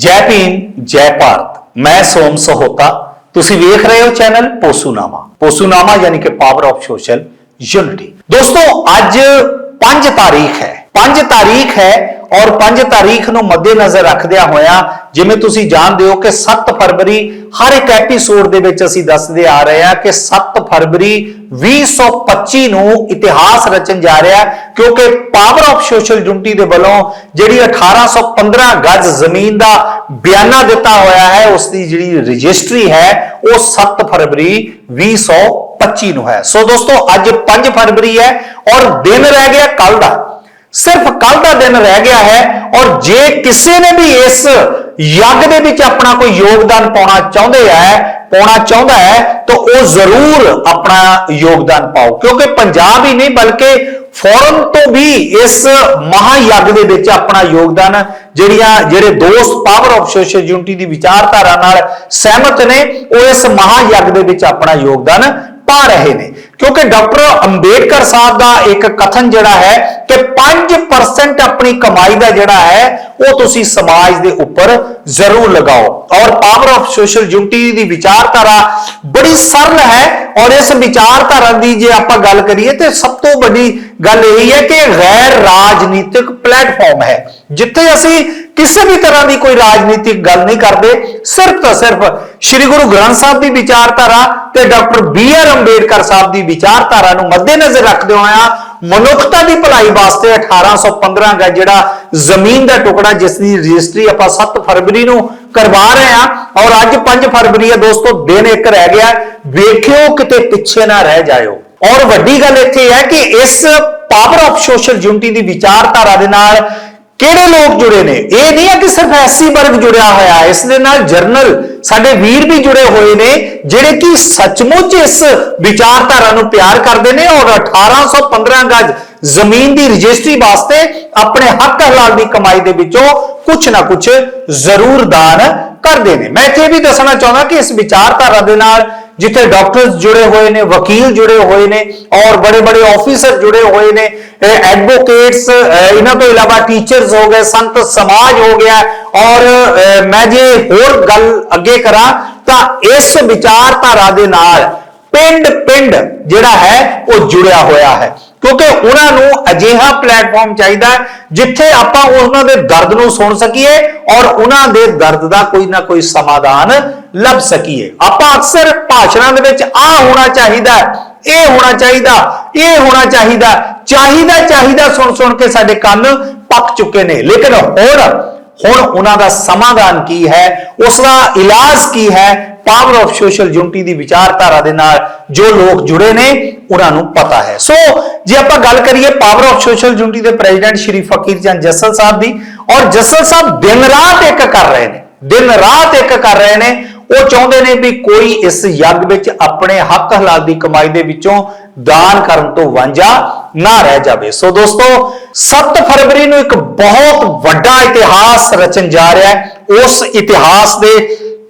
ਜੈ ਭੀਮ, ਜੈ ਭਾਰਤ। ਮੈਂ ਸੋਮ ਸਹੋਤਾ। ਤੁਸੀਂ ਵੇਖ ਰਹੇ ਹੋ ਚੈਨਲ ਪੋਸੂਨਾਮਾ। ਪੋਸੂਨਾਮਾ ਯਾਨੀ ਕਿ ਪਾਵਰ ਆਫ ਸੋਸ਼ਲ ਯੂਨਿਟੀ ਦੋਸਤੋ, ਅੱਜ 5 ਤਾਰੀਖ ਹੈ। 5 ਤਾਰੀਖ ਹੈ ਔਰ 5 ਤਾਰੀਖ ਨੂੰ ਮੱਦੇਨਜ਼ਰ ਰੱਖਦਿਆਂ ਹੋਇਆਂ ਜਿਵੇਂ ਤੁਸੀਂ ਜਾਣਦੇ ਹੋ ਕਿ 7 ਫਰਵਰੀ ਹਰ ਇੱਕ ਐਪੀਸੋਡ ਦੇ ਵਿੱਚ ਅਸੀਂ ਦੱਸਦੇ ਆ ਰਹੇ ਹਾਂ ਕਿ 7 ਫਰਵਰੀ 2025 ਨੂੰ ਇਤਿਹਾਸ ਰਚਣ ਜਾ ਰਿਹਾ ਕਿਉਂਕਿ ਪਾਵਰ ਆਫ ਸੋਸ਼ਲ ਯੂਨਿਟੀ ਦੇ ਵੱਲੋਂ ਜਿਹੜੀ 1815 ਗੱਜ ਜ਼ਮੀਨ ਦਾ ਬਿਆਨਾ ਦਿੱਤਾ ਹੋਇਆ ਹੈ, ਉਸ ਦੀ ਜਿਹੜੀ ਰਜਿਸਟਰੀ ਹੈ, ਉਹ 7 ਫਰਵਰੀ 2025 ਨੂੰ ਹੈ। ਸੋ ਦੋਸਤੋ, ਅੱਜ 5 ਫਰਵਰੀ ਹੈ ਔਰ ਦਿਨ ਰਹਿ ਗਿਆ ਕੱਲ ਦਾ। ਸਿਰਫ ਕੱਲ ਦਾ ਦਿਨ ਰਹਿ ਗਿਆ ਹੈ ਔਰ ਜੇ ਕਿਸੇ ਨੇ ਵੀ ਇਸ ਯੱਗ ਦੇ ਵਿੱਚ ਆਪਣਾ ਕੋਈ ਯੋਗਦਾਨ ਪਾਉਣਾ ਚਾਹੁੰਦੇ ਹੈ ਪਾਉਣਾ ਚਾਹੁੰਦਾ ਹੈ, ਤਾਂ ਉਹ ਜ਼ਰੂਰ ਆਪਣਾ ਯੋਗਦਾਨ ਪਾਓ। ਕਿਉਂਕਿ ਪੰਜਾਬ ਹੀ ਨਹੀਂ, ਬਲਕਿ ਫੋਰਨ ਤੋਂ ਵੀ ਇਸ ਮਹਾਯੱਗ ਦੇ ਵਿੱਚ ਆਪਣਾ ਯੋਗਦਾਨ, ਜਿਹੜੀਆਂ, ਜਿਹੜੇ ਦੋਸਤ ਪਾਵਰ ਆਫ ਸੋਸ਼ਲ ਯੂਨਿਟੀ ਦੀ ਵਿਚਾਰਧਾਰਾ ਨਾਲ ਸਹਿਮਤ ਨੇ, ਉਹ ਇਸ ਮਹਾਯੱਗ ਦੇ ਵਿੱਚ ਆਪਣਾ ਯੋਗਦਾਨ ਪਾ ਰਹੇ ਨੇ। ਕਿਉਂਕਿ ਡਾਕਟਰ ਅੰਬੇਡਕਰ ਸਾਹਿਬ ਦਾ ਇੱਕ ਕਥਨ ਜਿਹੜਾ ਹੈ ਕਿ 5% ਆਪਣੀ ਕਮਾਈ ਦਾ ਜਿਹੜਾ ਹੈ, ਉਹ ਤੁਸੀਂ ਸਮਾਜ ਦੇ ਉੱਪਰ ਜ਼ਰੂਰ ਲਗਾਓ। ਔਰ ਪਾਵਰ ਆਫ ਸੋਸ਼ਲ ਯੂਨਿਟੀ ਦੀ ਵਿਚਾਰਧਾਰਾ ਬੜੀ ਸਰਲ ਹੈ। ਔਰ ਇਸ ਵਿਚਾਰਧਾਰਾ ਦੀ ਜੇ ਆਪਾਂ ਗੱਲ ਕਰੀਏ ਤੇ ਸਭ ਤੋਂ ਵੱਡੀ ਗੱਲ ਇਹ ਹੈ ਕਿ ਗੈਰ ਰਾਜਨੀਤਿਕ ਪਲੇਟਫਾਰਮ ਹੈ, ਜਿੱਥੇ ਅਸੀਂ ਕਿਸੇ ਵੀ ਤਰ੍ਹਾਂ ਦੀ ਕੋਈ ਰਾਜਨੀਤਿਕ ਗੱਲ ਨਹੀਂ ਕਰਦੇ, ਸਿਰਫ ਤਾਂ ਸਿਰਫ ਸ੍ਰੀ ਗੁਰੂ ਗ੍ਰੰਥ ਸਾਹਿਬ ਦੀ ਵਿਚਾਰਧਾਰਾ ਤੇ ਡਾਕਟਰ ਬੀ ਆਰ ਅੰਬੇਡਕਰ ਸਾਹਿਬ ਦੀ ਵਿਚਾਰਧਾਰਾ ਨੂੰ ਮੱਦੇਨਜ਼ਰ ਰੱਖਦੇ ਹੋਇਆ ਮਨੁੱਖਤਾ ਦੀ ਭਲਾਈ ਵਾਸਤੇ 1815 ਦਾ ਜਿਹੜਾ ਜ਼ਮੀਨ ਦਾ ਟੁਕੜਾ, ਜਿਸ ਦੀ ਰਜਿਸਟਰੀ ਆਪਾਂ 7 ਫਰਵਰੀ ਨੂੰ ਕਰਵਾ ਰਹੇ ਹਾਂ ਔਰ ਅੱਜ 5 ਫਰਵਰੀ ਹੈ ਦੋਸਤੋ, ਦਿਨ ਇੱਕ ਰਹਿ ਗਿਆ। ਵੇਖਿਓ ਕਿਤੇ ਪਿੱਛੇ ਨਾ ਰਹਿ ਜਾਇਓ। ਔਰ ਵੱਡੀ ਗੱਲ ਇੱਥੇ ਹੈ ਕਿ ਇਸ ਪਾਵਰ ਆਫ ਸੋਸ਼ਲ ਯੂਨਿਟੀ ਦੀ ਵਿਚਾਰਧਾਰਾ ਦੇ ਨਾਲ ਕਿਹੜੇ ਲੋਕ ਜੁੜੇ ਨੇ? ਇਹ ਨਹੀਂ ਹੈ ਕਿ ਸਿਰਫ ਐਸਸੀ ਵਰਗ ਜੁੜਿਆ ਹੋਇਆ ਹੈ ਇਸ ਦੇ ਨਾਲ ਜਰਨਲ ਸਾਡੇ ਵੀਰ ਵੀ ਜੁੜੇ ਹੋਏ ਨੇ, ਜਿਹੜੇ ਕਿ ਸੱਚਮੁੱਚ ਇਸ ਵਿਚਾਰਧਾਰਾ ਨੂੰ ਪਿਆਰ ਕਰਦੇ ਨੇ ਔਰ 1815 ਗਜ ਜ਼ਮੀਨ ਦੀ ਰਜਿਸਟਰੀ ਵਾਸਤੇ ਆਪਣੇ ਹੱਕ ਹਲਾਲ ਦੀ ਕਮਾਈ ਦੇ ਵਿੱਚੋਂ ਕੁਝ ਨਾ ਕੁਝ ਜ਼ਰੂਰ ਦਾਨ ਕਰਦੇ ਨੇ। ਮੈਂ ਇੱਥੇ ਵੀ ਦੱਸਣਾ ਚਾਹੁੰਦਾ ਕਿ ਇਸ ਵਿਚਾਰਧਾਰਾ ਦੇ ਨਾਲ ਜਿੱਥੇ ਡਾਕਟਰਸ ਜੁੜੇ ਹੋਏ ਨੇ, ਵਕੀਲ ਜੁੜੇ ਹੋਏ ਨੇ ਔਰ ਬੜੇ ਬੜੇ ਆਫੀਸਰ ਜੁੜੇ ਹੋਏ ਨੇ ਐਡਵੋਕੇਟਸ ਇਹਨਾਂ ਤੋਂ ਇਲਾਵਾ ਟੀਚਰਸ ਹੋ ਗਏ, ਸੰਤ ਸਮਾਜ ਹੋ ਗਿਆ ਔਰ ਮੈਂ ਜੇ ਹੋਰ ਗੱਲ ਅੱਗੇ ਕਰਾਂ ਤਾਂ ਇਸ ਵਿਚਾਰਧਾਰਾ ਦੇ ਨਾਲ ਪਿੰਡ ਪਿੰਡ ਜਿਹੜਾ ਹੈ ਉਹ ਜੁੜਿਆ ਹੋਇਆ ਹੈ। ਕਿਉਂਕਿ ਉਹਨਾਂ ਨੂੰ ਅਜਿਹਾ ਪਲੇਟਫਾਰਮ ਚਾਹੀਦਾ ਜਿੱਥੇ ਆਪਾਂ ਉਹਨਾਂ ਦੇ ਦਰਦ ਨੂੰ ਸੁਣ ਸਕੀਏ ਔਰ ਉਹਨਾਂ ਦੇ ਦਰਦ ਦਾ ਕੋਈ ਨਾ ਕੋਈ ਸਮਾਧਾਨ ਲੱਭ ਸਕੀਏ। ਆਪਾਂ ਅਕਸਰ ਭਾਸ਼ਣਾਂ ਦੇ ਵਿੱਚ ਆ ਹੋਣਾ ਚਾਹੀਦਾ, ਇਹ ਹੋਣਾ ਚਾਹੀਦਾ, ਇਹ ਹੋਣਾ ਚਾਹੀਦਾ ਚਾਹੀਦਾ ਚਾਹੀਦਾ ਸੁਣ ਸੁਣ ਕੇ ਸਾਡੇ ਕੰਨ ਪੱਕ ਚੁੱਕੇ ਨੇ। ਲੇਕਿਨ ਹੁਣ ਹੁਣ ਉਹਨਾਂ ਦਾ ਸਮਾਧਾਨ ਕੀ ਹੈ, ਉਸ ਦਾ ਇਲਾਜ ਕੀ ਹੈ ਪਾਵਰ ਆਫ ਸੋਸ਼ਲ ਯੂਨਿਟੀ ਦੀ ਵਿਚਾਰਧਾਰਾ ਦੇ ਨਾਲ ਜੋ ਲੋਕ ਜੁੜੇ ਨੇ, ਉਹਨਾਂ ਨੂੰ ਪਤਾ ਹੈ। ਸੋ ਜੇ ਆਪਾਂ ਗੱਲ ਕਰੀਏ ਪਾਵਰ ਆਫ ਸੋਸ਼ਲ ਯੂਨਿਟੀ ਦੇ ਪ੍ਰੈਜ਼ੀਡੈਂਟ ਸ਼੍ਰੀ ਫਕੀਰ ਚੰਦ ਜੱਸਲ ਸਾਹਿਬ ਦੀ, ਔਰ ਜੱਸਲ ਸਾਹਿਬ ਦਿਨ ਰਾਤ ਇੱਕ ਕਰ ਰਹੇ ਨੇ, ਦਿਨ ਰਾਤ ਇੱਕ ਕਰ ਰਹੇ ਨੇ, ਉਹ ਚਾਹੁੰਦੇ ਨੇ ਵੀ ਕੋਈ ਇਸ ਯੱਗ ਵਿੱਚ ਆਪਣੇ ਹੱਕ ਹਲਾਲ ਦੀ ਕਮਾਈ ਦੇ ਵਿੱਚੋਂ ਦਾਨ ਕਰਨ ਤੋਂ ਵਾਂਝਾ ਨਾ ਰਹਿ ਜਾਵੇ। ਸੋ ਦੋਸਤੋ 7 ਫਰਵਰੀ ਨੂੰ ਇੱਕ ਬਹੁਤ ਵੱਡਾ ਇਤਿਹਾਸ ਰਚਣ ਜਾ ਰਿਹਾ ਹੈ। ਉਸ ਇਤਿਹਾਸ ਦੇ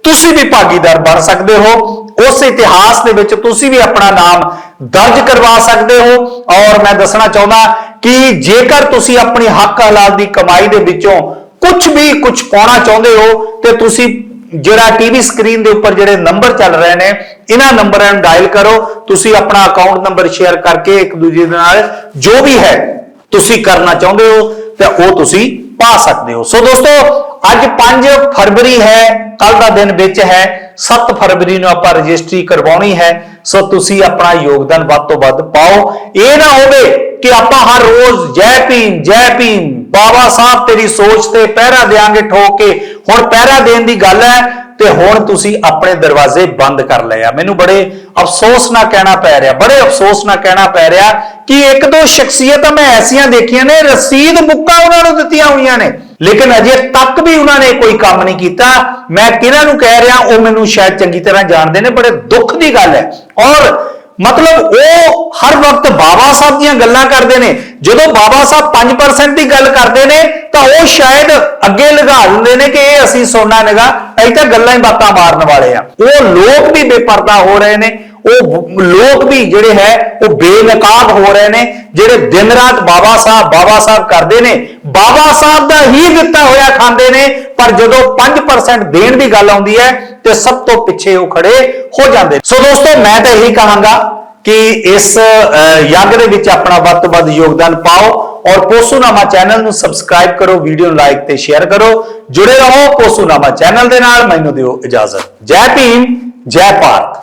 ਤੁਸੀਂ ਵੀ ਭਾਗੀਦਾਰ ਬਣ ਸਕਦੇ ਹੋ। ਉਸ ਇਤਿਹਾਸ ਦੇ ਵਿੱਚ ਤੁਸੀਂ ਵੀ ਆਪਣਾ ਨਾਮ ਦਰਜ ਕਰਵਾ ਸਕਦੇ ਹੋ। ਔਰ ਮੈਂ ਦੱਸਣਾ ਚਾਹੁੰਦਾ ਕਿ ਜੇਕਰ ਤੁਸੀਂ ਆਪਣੀ ਹੱਕ ਹਲਾਲ ਦੀ ਕਮਾਈ ਦੇ ਵਿੱਚੋਂ ਕੁਝ ਵੀ ਕੁਝ ਪਾਉਣਾ ਚਾਹੁੰਦੇ ਹੋ, ਤੇ ਤੁਸੀਂ ਜਿਹੜਾ ਟੀਵੀ ਸਕਰੀਨ ਦੇ ਉੱਪਰ ਜਿਹੜੇ ਨੰਬਰ ਚੱਲ ਰਹੇ ਨੇ, ਇਹਨਾਂ ਨੰਬਰਾਂ ਨੂੰ ਡਾਇਲ ਕਰੋ। ਤੁਸੀਂ ਆਪਣਾ ਅਕਾਊਂਟ ਨੰਬਰ ਸ਼ੇਅਰ ਕਰਕੇ ਇੱਕ ਦੂਜੇ ਦੇ ਨਾਲ ਜੋ ਵੀ ਹੈ ਤੁਸੀਂ ਕਰਨਾ ਚਾਹੁੰਦੇ ਹੋ, ਤੇ ਉਹ ਤੁਸੀਂ ਪਾ ਸਕਦੇ ਹੋ। ਸੋ ਦੋਸਤੋ ਅੱਜ 5 ਫਰਵਰੀ ਹੈ ਕੱਲ ਦਾ ਦਿਨ ਵਿੱਚ ਹੈ 7 ਫਰਵਰੀ ਨੂੰ ਆਪਾਂ ਰਜਿਸਟਰੀ ਕਰਵਾਉਣੀ ਹੈ। ਸੋ ਤੁਸੀਂ ਆਪਣਾ ਯੋਗਦਾਨ ਵੱਧ ਤੋਂ ਵੱਧ ਪਾਓ। ਇਹ ਨਾ ਹੋਵੇ ਕਿ ਆਪਾਂ ਹਰ ਰੋਜ਼ ਜੈ ਭੀਮ ਜੈ ਭੀਮ, ਬਾਬਾ ਸਾਹਿਬ ਤੇਰੀ ਸੋਚ ਤੇ ਪਹਿਰਾ ਦੇਾਂਗੇ ਠੋਕ ਕੇ। ਹੁਣ ਪਹਿਰਾ ਦੇਣ ਦੀ ਗੱਲ ਹੈ ਤੇ ਹੁਣ ਤੁਸੀਂ ਆਪਣੇ ਦਰਵਾਜ਼ੇ ਬੰਦ ਕਰ ਲਏ ਆ। ਮੈਨੂੰ ਬੜੇ ਅਫਸੋਸ ਨਾਲ ਕਹਿਣਾ ਪੈ ਰਿਹਾ, ਬੜੇ ਅਫਸੋਸ ਨਾਲ ਕਹਿਣਾ ਪੈ ਰਿਹਾ ਕਿ ਇੱਕ ਦੋ ਸ਼ਖਸੀਅਤਾਂ ਮੈਂ ਐਸੀਆਂ ਦੇਖੀਆਂ ਨੇ, ਰਸੀਦ ਬੁੱਕਾਂ ਉਹਨਾਂ ਨੂੰ ਦਿੱਤੀਆਂ ਹੋਈਆਂ ਨੇ। ਲੇਕਿਨ ਅਜੇ ਤੱਕ ਵੀ ਉਹਨਾਂ ਨੇ ਕੋਈ ਕੰਮ ਨਹੀਂ ਕੀਤਾ। ਮੈਂ ਕਿਹਨਾਂ ਨੂੰ ਕਹਿ ਰਿਹਾ, ਉਹ ਮੈਨੂੰ ਸ਼ਾਇਦ ਚੰਗੀ ਤਰ੍ਹਾਂ ਜਾਣਦੇ ਨੇ, ਬੜੇ ਦੁੱਖ ਦੀ ਗੱਲ ਹੈ। ਔਰ ਮਤਲਬ ਉਹ ਹਰ ਵਕਤ ਬਾਬਾ ਸਾਹਿਬ ਦੀਆਂ ਗੱਲਾਂ ਕਰਦੇ ਨੇ। ਜਦੋਂ ਬਾਬਾ ਸਾਹਿਬ 5% ਦੀ ਗੱਲ ਕਰਦੇ ਨੇ, ਤਾਂ ਉਹ ਸ਼ਾਇਦ ਅੱਗੇ ਲਗਾ ਦਿੰਦੇ ਨੇ ਕਿ ਇਹ ਅਸੀਂ ਸੋਨਾ ਨਗਾ। ਇਹ ਤਾਂ ਗੱਲਾਂ ਹੀ ਬਾਤਾਂ ਮਾਰਨ ਵਾਲੇ ਆ। ਉਹ ਲੋਕ ਵੀ ਬੇਪਰਦਾ ਹੋ ਰਹੇ ਨੇ। ਉਹ ਲੋਕ ਵੀ ਜਿਹੜੇ ਹੈ, ਉਹ ਬੇਨਕਾਬ ਹੋ ਰਹੇ ਨੇ, ਜਿਹੜੇ ਦਿਨ ਰਾਤ ਬਾਬਾ ਸਾਹਿਬ ਬਾਬਾ ਸਾਹਿਬ ਕਰਦੇ ਨੇ, ਬਾਬਾ ਸਾਹਿਬ ਦਾ ਹੀ ਦਿੱਤਾ ਹੋਇਆ ਖਾਂਦੇ ਨੇ, ਪਰ ਜਦੋਂ 5% ਦੇਣ ਦੀ ਗੱਲ ਆਉਂਦੀ ਹੈ, ਤੇ ਸਭ ਤੋਂ ਪਿੱਛੇ ਉਹ ਖੜੇ ਹੋ ਜਾਂਦੇ ਨੇ। ਸੋ ਦੋਸਤੋ, ਮੈਂ ਤਾਂ ਇਹੀ ਕਹਾਂਗਾ ਕਿ ਇਸ ਯੱਗ ਦੇ ਵਿੱਚ ਆਪਣਾ ਵੱਧ ਤੋਂ ਵੱਧ ਯੋਗਦਾਨ ਪਾਓ ਔਰ ਪੋਸੂਨਾਮਾ ਚੈਨਲ ਨੂੰ ਸਬਸਕ੍ਰਾਈਬ ਕਰੋ, ਵੀਡੀਓ ਨੂੰ ਲਾਈਕ ਤੇ ਸ਼ੇਅਰ ਕਰੋ, ਜੁੜੇ ਰਹੋ ਪੋਸੂਨਾਮਾ ਚੈਨਲ ਦੇ ਨਾਲ, ਮੈਨੂੰ ਦਿਓ ਇਜਾਜ਼ਤ ਜੈ ਭੀਮ, ਜੈ ਭਾਰਤ